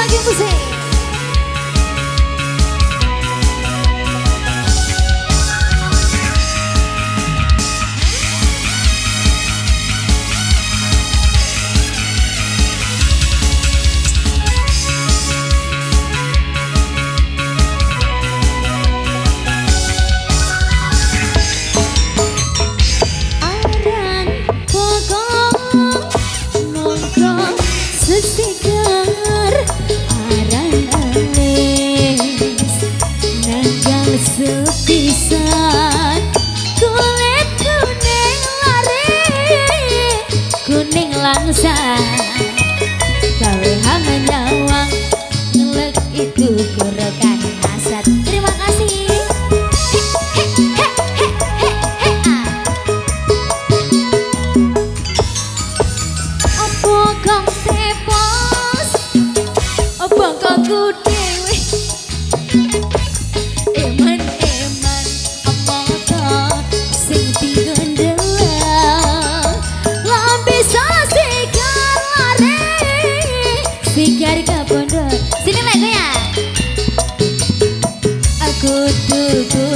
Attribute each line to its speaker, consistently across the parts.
Speaker 1: Seguimos em sepisan kulit kuning lari kuning langsa kau hame nyawang ngelek itu kurekan asat terima kasih. Apa kang tepos? Apa kang kuda?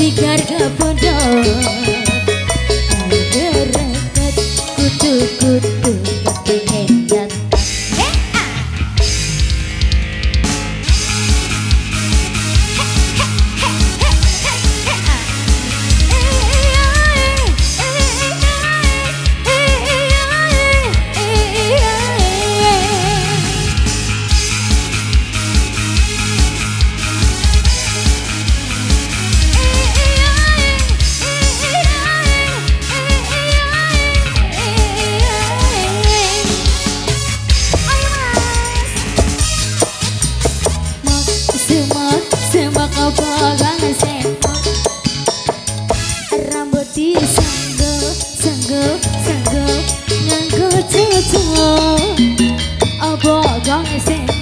Speaker 1: Sigar kepodo Sanggup, sanggup, nganggut cucu. Obok gong sempat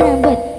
Speaker 1: 特别。